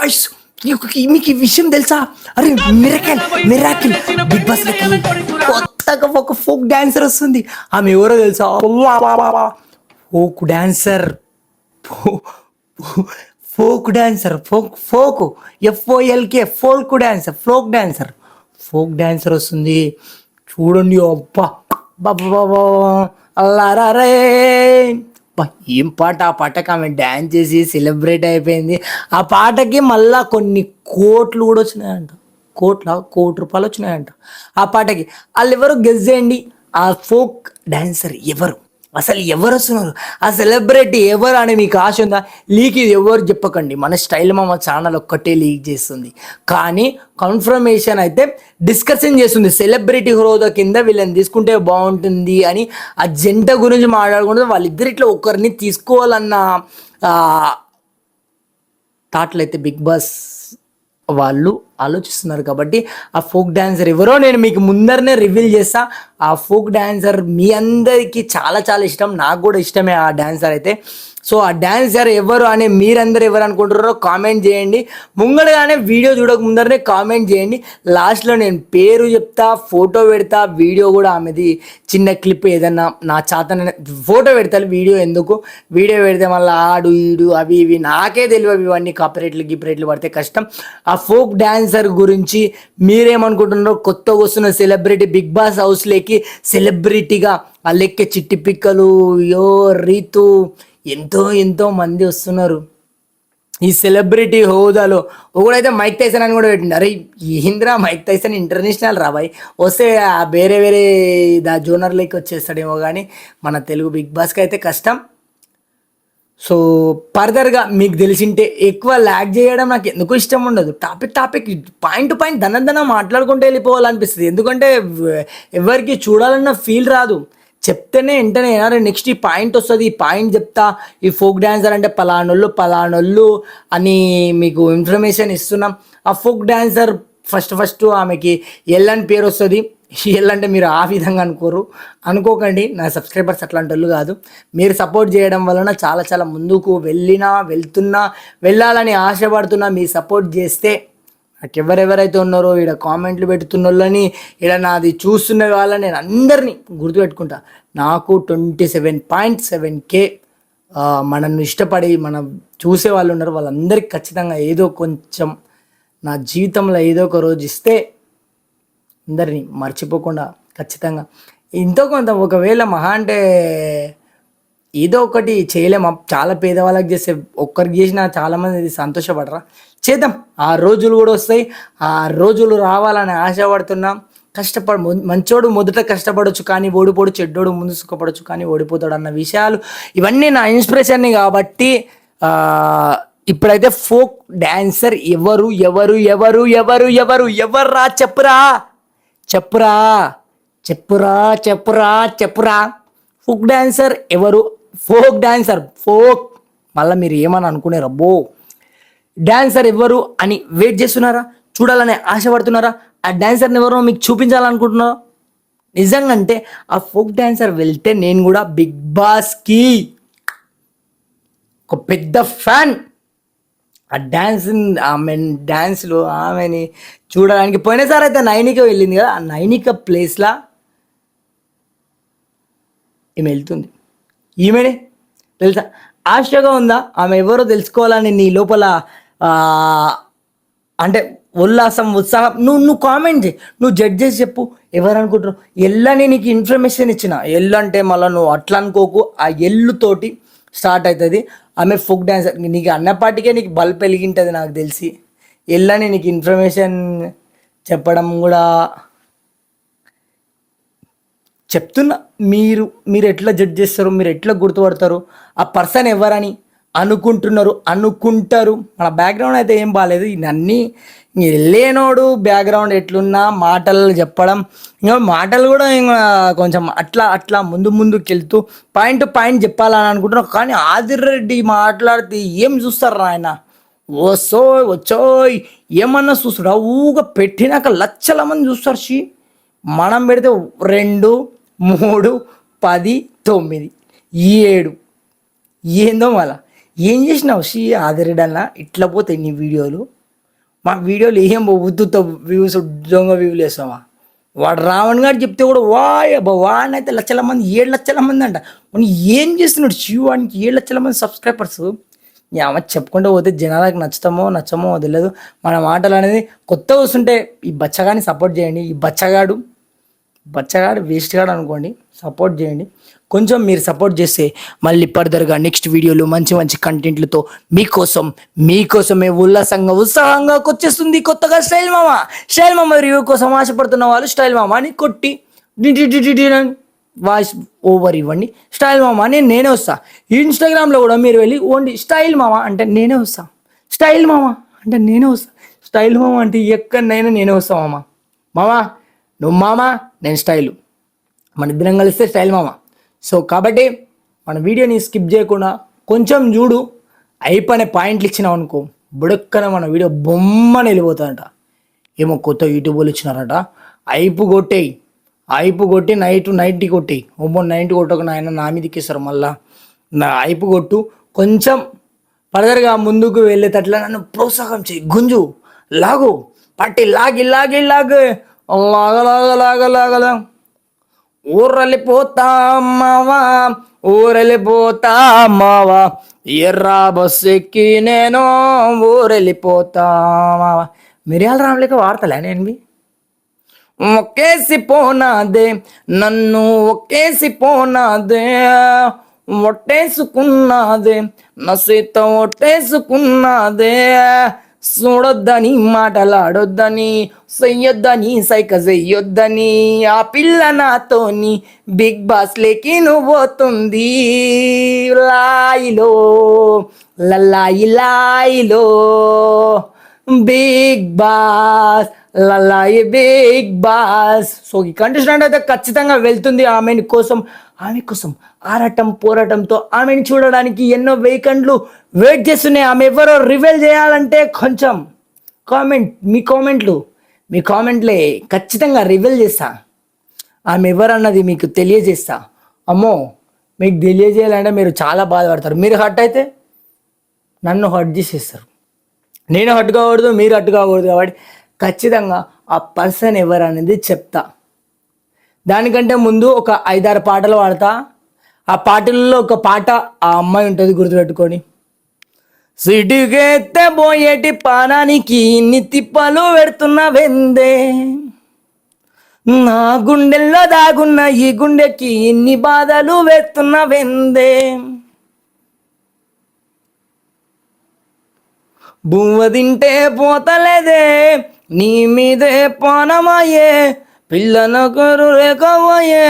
Guys మీకు ఈ విషయం తెలుసా? అరే మిరకల్ మిరాకిల్ బిగ్ బాస్ కొత్తగా ఒక ఫోక్ డాన్సర్ వస్తుంది. ఆమె ఎవరో తెలుసా? Folk dancer. Folk dancer. Folk folk. F O L K folk dancer folk dancer. Folk dancer వస్తుంది. చూడండి అబ్బా. బాబా అల్లారే అబ్బా, ఏం పాట? ఆ పాటకి ఆమె డ్యాన్స్ చేసి సెలబ్రేట్ అయిపోయింది. ఆ పాటకి మళ్ళా కొన్ని కోట్లు కూడా వచ్చినాయంట. కోట్ల కోటి రూపాయలు వచ్చినాయంట. ఆ పాటకి. వాళ్ళు ఎవరు గెస్ చేయండి. ఆ ఫోక్ డాన్సర్ ఎవరు? అసలు ఎవరు వస్తున్నారు? ఆ సెలబ్రిటీ ఎవరు అని మీకు ఆశ ఉందా? లీక్ ఇది ఎవరు చెప్పకండి. మన స్టైల్ మా ఛానల్ ఒక్కటే లీక్ చేస్తుంది. కానీ కన్ఫర్మేషన్ అయితే డిస్కషన్ చేస్తుంది. సెలబ్రిటీ హోదా కింద వీళ్ళని తీసుకుంటే బాగుంటుంది అని ఆ జంట గురించి మాట్లాడుకుంటే వాళ్ళిద్దరిట్లో ఒకరిని తీసుకోవాలన్న థాట్లు అయితే బిగ్ బాస్ వాళ్ళు ఆలోచిస్తున్నారు కాబట్టి ఆ ఫోక్ డాన్సర్ ఎవరో నేను మీకు ముందరనే రివీల్ చేస్తా. ఆ ఫోక్ డాన్సర్ మీ అందరికీ చాలా చాలా ఇష్టం. నాకు కూడా ఇష్టమే ఆ డాన్సర్ అయితే. సో ఆ డాన్సర్ ఎవరు అని మీరందరూ ఎవరు అనుకుంటారో కామెంట్ చేయండి. ముంగడగానే వీడియో చూడక ముందరనే కామెంట్ చేయండి. లాస్ట్లో నేను పేరు చెప్తా ఫోటో పెడతా వీడియో కూడా ఆమెది చిన్న క్లిప్ ఏదన్నా నా చాతన ఫోటో పెడతాను వీడియో ఎందుకు? వీడియో పెడితే మళ్ళీ ఆడు ఈడు అవి ఇవి నాకే తెలియవు ఇవన్నీ కాపరేట్లు గిపరేట్లు పడితే కష్టం. ఆ ఫోక్ ఇన్ఫ్లుయెన్సర్ గురించి మీరేమనుకుంటున్నారో కొత్తగా వస్తున్న సెలబ్రిటీ బిగ్ బాస్ హౌస్లోకి సెలబ్రిటీగా ఆ లెక్క చిట్టి పిక్కలు యో రీతు ఎంతో ఎంతో మంది వస్తున్నారు. ఈ సెలబ్రిటీ హోదాలో ఒకడైతే మైక్ టైసన్ అని కూడా పెట్టిండు. అరే ఏంద్రా మైక్ టైసన్ ఇంటర్నేషనల్ రాబాయ్ వస్తే ఆ వేరే వేరే దా జోనర్లోకి వచ్చేస్తాడేమో కానీ మన తెలుగు బిగ్ బాస్కి అయితే కష్టం. సో ఫర్దర్గా మీకు తెలిసింటే ఎక్కువ ల్యాగ్ చేయడం నాకు ఎందుకు ఇష్టం ఉండదు. Topic topic point to point దన మాట్లాడుకుంటూ వెళ్ళిపోవాలనిపిస్తుంది. ఎందుకంటే ఎవరికి చూడాలన్న ఫీల్ రాదు. చెప్తేనే వెంటనే అరే నెక్స్ట్ ఈ పాయింట్ వస్తుంది ఈ పాయింట్ చెప్తా. ఈ ఫోక్ డాన్సర్ అంటే పలానోళ్ళు పలానోళ్ళు అని మీకు ఇన్ఫర్మేషన్ ఇస్తున్నాం. ఆ ఫోక్ డాన్సర్ ఫస్ట్ ఫస్ట్ ఆమెకి ఎల్ అని పేరు వస్తుంది. ఎల్ అంటే మీరు ఆ విధంగా అనుకోరు. అనుకోకండి నా సబ్స్క్రైబర్స్ అట్లాంటి వాళ్ళు కాదు. మీరు సపోర్ట్ చేయడం వలన చాలా చాలా ముందుకు వెళ్ళినా వెళ్తున్నా వెళ్ళాలని ఆశపడుతున్నా మీ సపోర్ట్ చేస్తే నాకు ఎవరెవరైతే ఉన్నారో ఇక్కడ కామెంట్లు పెడుతున్న వాళ్ళని ఇక్కడ నాది చూస్తున్న వాళ్ళని నేను అందరినీ గుర్తుపెట్టుకుంటా. నాకు twenty seven point seven K మనల్ని ఇష్టపడి మనం చూసే వాళ్ళు ఉన్నారు. వాళ్ళందరికీ ఖచ్చితంగా ఏదో కొంచెం నా జీవితంలో ఏదో ఒక రోజు ఇస్తే అందరినీ మర్చిపోకుండా ఖచ్చితంగా. ఎంతో కొంత ఒకవేళ మహా అంటే ఏదో ఒకటి చేయలేము చాలా పేదవాళ్ళకి చేస్తే ఒక్కరికి చేసినా చాలామంది సంతోషపడరా? చేద్దాం. ఆ రోజులు కూడా వస్తాయి. ఆ రోజులు రావాలని ఆశపడుతున్నాం. కష్టపడ మంచోడు మొదట కష్టపడొచ్చు కానీ ఓడిపోడు చెడ్డోడు ముందు సుఖపడొచ్చు కానీ ఓడిపోతాడు అన్న విషయాలు. ఇవన్నీ నా ఇన్స్పిరేషన్ని కాబట్టి ఇప్పుడైతే ఫోక్ డాన్సర్ ఎవరు ఎవరు ఎవరు ఎవరు ఎవరు ఎవర్రా చెప్పురా! చెప్పురా చెప్పురా చెప్పురా చెప్పురా. ఫోక్ డాన్సర్ ఎవరు? Folk dancer folk. మళ్ళీ మీరు ఏమని అనుకునే రబ్బో డాన్సర్ ఎవరు అని వెయిట్ చేస్తున్నారా? చూడాలని ఆశపడుతున్నారా ఆ డాన్సర్ని ఎవరో మీకు చూపించాలనుకుంటున్నారా? నిజంగా అంటే ఆ ఫోక్ డాన్సర్ వెళ్తే నేను కూడా బిగ్ బాస్కి ఒక పెద్ద ఫ్యాన్. ఆ డ్యాన్స్ ఆమె డ్యాన్స్లు ఆమెని చూడడానికి పోయినసారి అయితే నైనిక వెళ్ళింది కదా ఆ నైనిక ప్లేస్లా ఈమె వెళ్తుంది. ఈమెనే తెలుసా? ఆశగా ఉందా? ఆమె ఎవరో తెలుసుకోవాలని నీ లోపల అంటే ఉల్లాసం ఉత్సాహం నువ్వు నువ్వు కామెంట్ చేయి నువ్వు జడ్జ్ చేసి చెప్పు ఎవరు అనుకుంటున్నావు ఎల్లని నీకు ఇన్ఫర్మేషన్ ఇచ్చిన ఎల్లు అంటే మళ్ళీ నువ్వు అట్లా అనుకోకు ఆ ఎల్లుతోటి స్టార్ట్ అవుతుంది. ఆమె ఫోక్ డ్యాన్సర్ నీకు అన్నపాటికే నీకు బల్బ్ వెలిగింటుంది నాకు తెలిసి. వెళ్ళని నీకు ఇన్ఫర్మేషన్ చెప్పడం కూడా చెప్తున్నా. మీరు మీరు ఎట్లా జడ్జ్ చేస్తారు మీరు ఎట్లా గుర్తుపడతారు ఆ పర్సన్ ఎవరని అనుకుంటున్నారు అనుకుంటారు. మన బ్యాక్గ్రౌండ్ అయితే ఏం బాగాలేదు ఇవన్నీ వెళ్ళేనోడు బ్యాక్గ్రౌండ్ ఎట్లున్నా మాటలు చెప్పడం. ఇంకా మాటలు కూడా ఇంకా కొంచెం అట్లా అట్లా ముందు ముందుకు వెళ్తూ పాయింట్ పాయింట్ చెప్పాలని అనుకుంటున్నాం. కానీ ఆదిరెడ్డి మాట్లాడితే ఏం చూస్తారు ఆయన? వస్తోయ్ వచ్చోయ్ ఏమన్నా చూస్తాడు? ఊగా పెట్టినాక లక్షల మంది చూస్తారు షీ. మనం పెడితే రెండు మూడు పది తొమ్మిది ఏడు. ఏందో మళ్ళా. ఏం చేసినావు? షీ ఆదరిడల్లా? ఇట్లా పోతాయి నీ వీడియోలు? మా వీడియోలు ఏం ఉద్దుతో వ్యూస్ దొంగ వ్యూలు వేసావా వాడు రావణ్ గారు చెప్తే కూడా వాయ్ అబ్బా వాడినైతే లక్షల మంది ఏడు లక్షల మంది అంట. మనం ఏం చేస్తున్నాడు శివానికి ఏడు లక్షల మంది సబ్స్క్రైబర్స్ అమ్మ చెప్పుకుంటూ పోతే జనాలకు నచ్చుతామో నచ్చమో తెలియదు. మన మాటలు అనేది కొత్త వస్తుంటే ఈ బచ్చగాని సపోర్ట్ చేయండి. ఈ బచ్చగాడు బచ్చగాడు వేస్ట్ గాడు అనుకోండి సపోర్ట్ చేయండి. కొంచెం మీరు సపోర్ట్ చేస్తే మళ్ళీ ఫర్దర్గా నెక్స్ట్ వీడియోలు మంచి మంచి కంటెంట్లతో మీకోసం మీకోసమే ఉల్లాసంగా ఉత్సాహంగా వచ్చేస్తుంది కొత్తగా స్టైల్ మామ. స్టైల్ మామ రివ్యూ కోసం ఆశపడుతున్న వాళ్ళు స్టైల్ మామ అని కొట్టి వాయిస్ ఓవర్ ఇవ్వండి. స్టైల్ మామ అని నేనే వస్తా. ఇన్స్టాగ్రామ్లో కూడా మీరు వెళ్ళి ఓన్లీ స్టైల్ మామ అంటే నేనే వస్తా. స్టైల్ మామ అంటే నేనే వస్తా. స్టైల్ మామ అంటే ఎక్కడనైనా నేనే వస్తా మామ. మామ నువ్వు మామా నేను స్టైలు మన ఇద్దరం కలిస్తే స్టైల్ మామ. సో కాబట్టి మన వీడియోని స్కిప్ చేయకుండా కొంచెం చూడు. అయిపోయిన పాయింట్లు ఇచ్చినావు అనుకో బుడక్కన మన వీడియో బొమ్మని వెళ్ళిపోతుందంట. ఏమో కొత్త యూట్యూబ్లు ఇచ్చినారట. అయిపు కొట్టేయి. అయిపు కొట్టి నైట్ నైట్ కొట్టేయి. ఒమ్మో నైన్టీ కొట్టక నాయన నా మీదకిస్తారు మళ్ళా. నా అయిపు కొట్టు. కొంచెం ఫర్దర్గా ముందుకు వెళ్ళేటట్లా నన్ను ప్రోత్సాహం చేయి. గుంజు. లాగు. పట్టి లాగి లాగి లాగు. లాగ లాగ లాగ లాగ. లాగ ఊరలిపోతా మావా బస్సు ఎక్కి నేను ఊరెళ్ళిపోతా మావా మిరియాల రాములకి వాడతలే నేను ఒకేసి పోనాదే నన్ను ఒకేసి పోనాదే ఒట్టేసుకున్నాదే నా సీత ఒట్టేసుకున్నాదే. చూడొద్దని మాటలాడొద్దని చెయ్యొద్దని సైక చెయ్యొద్దని ఆ పిల్ల నాతోని బిగ్ బాస్ లేకి నువ్వు పోతుంది లాయిలో లల్లాయి లాయిలో బిగ్ బాస్ లల్లాయి బిగ్ బాస్. సో ఈ కంటెస్టెంట్ అయితే ఖచ్చితంగా వెళ్తుంది ఆమెని కోసం. ఆమె కోసం ఆరాటం పోరాటంతో ఆమెను చూడడానికి ఎన్నో వేకండ్లు వెయిట్ చేస్తున్నాయి. ఆమె ఎవరో రివీల్ చేయాలంటే కొంచెం కామెంట్ మీ కామెంట్లు మీ కామెంట్లే ఖచ్చితంగా రివీల్ చేస్తా. ఆమె ఎవరన్నది మీకు తెలియజేస్తా. అమ్మో మీకు తెలియజేయాలంటే మీరు చాలా బాధపడతారు. మీరు హర్ట్ అయితే నన్ను హర్ట్ చేసేస్తారు. నేను హట్ కాకూడదు మీరు హట్ కాకూడదు కాబట్టి ఖచ్చితంగా ఆ పర్సన్ ఎవరు అనేది చెప్తా. దానికంటే ముందు ఒక ఐదారు పాటలు పాడతా. ఆ పాటల్లో ఒక పాట ఆ అమ్మాయి ఉంటుంది గుర్తుపెట్టుకొని. సిటికెత్తే పోయేటి పానానికి ఇన్ని తిప్పలు పెడుతున్న వెందే. నా గుండెల్లో దాగున్న ఈ గుండెకి ఇన్ని బాధలు వేస్తున్న వెందే. బువ్వ తింటే పోతలేదే నీ మీదే పానమాయే పిల్లనొకరు రేకవయే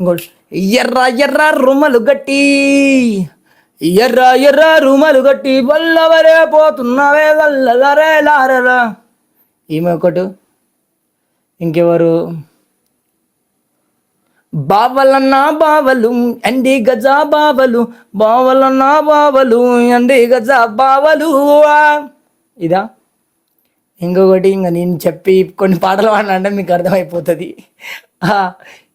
ఇంకోటి ఎర్ర ఎర్ర రుమలు గట్టి. ఎర్ర ఎర్ర రుమలు గట్టి వల్లవరే పోతున్నావే వల్లరే లారరా ఈమె ఒకటి ఇంకెవరు? బావలన్న బావలు అండి గజా బావలు బావలన్న బావలు అండి గజా బావలు. ఇదా. ఇంకొకటి ఇంకా నేను చెప్పి కొన్ని పాటలు పాడినంటే మీకు అర్థమైపోతుంది.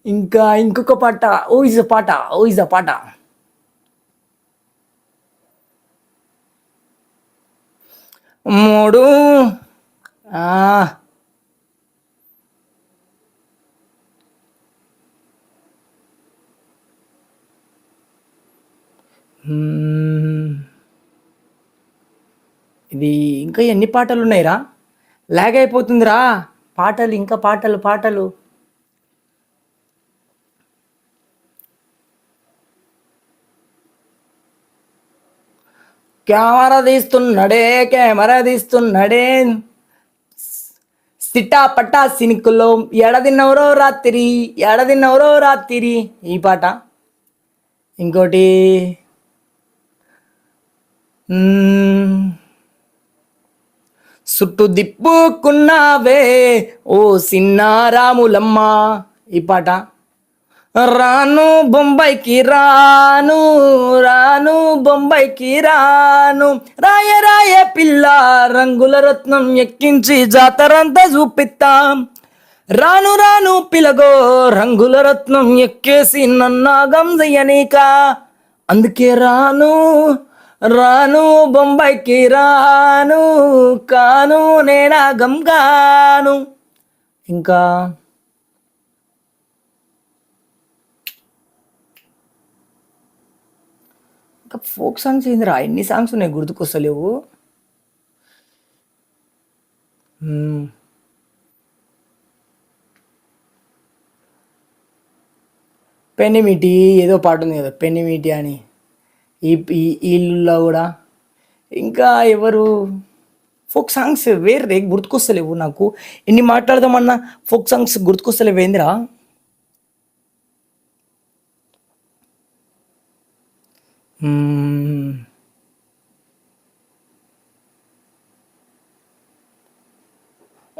ఇంకా ఇంకొక పాట ఓ ఇస్ పాట ఓ ఇస్ పాట. మూడు ఆ, ఇది ఇంకా ఎన్ని పాటలు ఉన్నాయిరా? లాగ్ అయిపోతుందిరా. పాటలు ఇంకా పాటలు పాటలు. Camera తీస్తున్నాడే camera తీస్తున్నాడే. సిట్టా పట్టా సినికులో ఎడదిన్నవరో రాత్రి ఎడదిన్నవరో రాత్రి. ఈ పాట. ఇంకోటి. సుట్టు దిప్పుకున్నావే ఓ సిన్నారాములమ్మ ఈ పాట. రాను బొంబాయికి రాను రాను బొంబాయికి రాను. రాయ రాయ పిల్ల రంగుల రత్నం ఎక్కించి జాతరంతా చూపిస్తాం. రాను రాను పిలగో రంగుల రత్నం ఎక్కేసి నన్నాగం చెయ్యనీక అందుకే రాను రాను బొంబాయికి రాను కాను నేనా గంగాను. ఇంకా ఇంకా ఫోక్ సాంగ్స్ ఏందిరా? ఎన్ని సాంగ్స్ ఉన్నాయి గుర్తుకొస్తలేవు? మ్మ్. పెన్నిమిటి ఏదో పాట ఉంది కదా పెన్నిమిటి అని. ఈ వీళ్ళల్లో కూడా. ఇంకా ఎవరు? ఫోక్ సాంగ్స్ వేరే గుర్తుకొస్తలేవు నాకు. ఎన్ని మాట్లాడదామన్నా ఫోక్ సాంగ్స్ గుర్తుకొస్తలేవు ఏందిరా మ్మ్.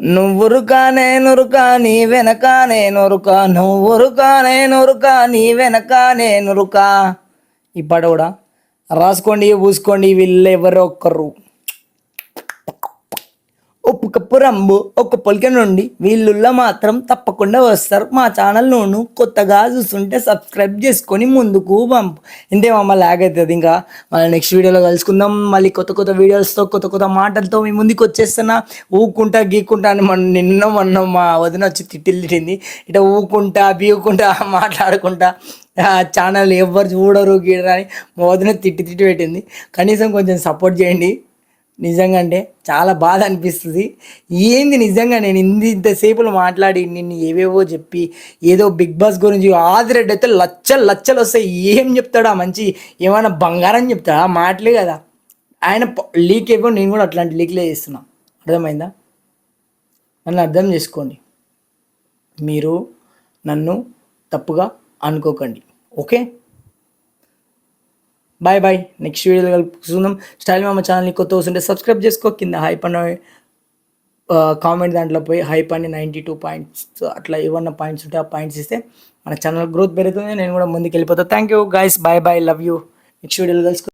నువ్వురుకా నేనురుకా నీ వెనక నేనురుకా. నువ్వురుకా నేనురుకా నీ వెనక నేనురుకా. ఈ పాట కూడా. రాసుకోండి పూసుకోండి వీళ్ళు ఎవరో ఒక్కరు. ఉప్పు కప్పు రంబు ఒక పొలిక నుండి వీళ్ళుల్లో మాత్రం తప్పకుండా వస్తారు. మా ఛానల్లోనూ కొత్తగా చూస్తుంటే సబ్స్క్రైబ్ చేసుకొని ముందుకు పంపు. ఇంతే మమ్మ లాగ్ అవుతుంది ఇంకా. మళ్ళీ నెక్స్ట్ వీడియోలో కలుసుకుందాం. మళ్ళీ కొత్త కొత్త వీడియోస్తో కొత్త కొత్త మాటలతో మీ ముందుకు వచ్చేస్తున్నా. ఊకుంటా గీకుంటా అని మన నిన్న మొన్న మా వదిన వచ్చి తిట్టిల్లు తిట్టింది ఇట్లా ఊకుంటా బీవుకుంటా మాట్లాడుకుంటా. ఛానల్ ఎవరు చూడరు గీడరు అని మా వదిన తిట్టి తిట్టి పెట్టింది. కనీసం కొంచెం సపోర్ట్ చేయండి. నిజంగా అంటే చాలా బాధ అనిపిస్తుంది ఏంది నిజంగా నేను ఇంత ఇంతసేపులు మాట్లాడి నిన్ను ఏవేవో చెప్పి ఏదో బిగ్ బాస్ గురించి ఆదిరెడ్డి అయితే లచ్చలు లచ్చలు వస్తాయి. ఏం చెప్తాడా మంచి? ఏమైనా బంగారం చెప్తాడా? మాటలే కదా. ఆయన లీక్ అయిపోయి నేను కూడా అట్లాంటి లీక్లే చేస్తున్నా. అర్థమైందా? నన్ను అర్థం చేసుకోండి. మీరు నన్ను తప్పుగా అనుకోకండి. ఓకే? బాయ్ బాయ్ నెక్స్ట్ వీడియోలో కలుపుకుందాం. స్టైల్ మామ ఛానల్ని కొత్త వస్తుంటే సబ్స్క్రైబ్ చేసుకో. కింద హైప్ అన్న కామెంట్ దాంట్లో పోయి హైప్ అని నైంటీ టూ పాయింట్స్ అట్లా ఏమన్నా పాయింట్స్ ఉంటే ఆ పాయింట్స్ ఇస్తే మన ఛానల్ గ్రోత్ పెరుగుతుంది. నేను కూడా ముందుకు వెళ్ళిపోతాను thank you guys bye bye love you next వీడియోలో కలుసుకుందాం.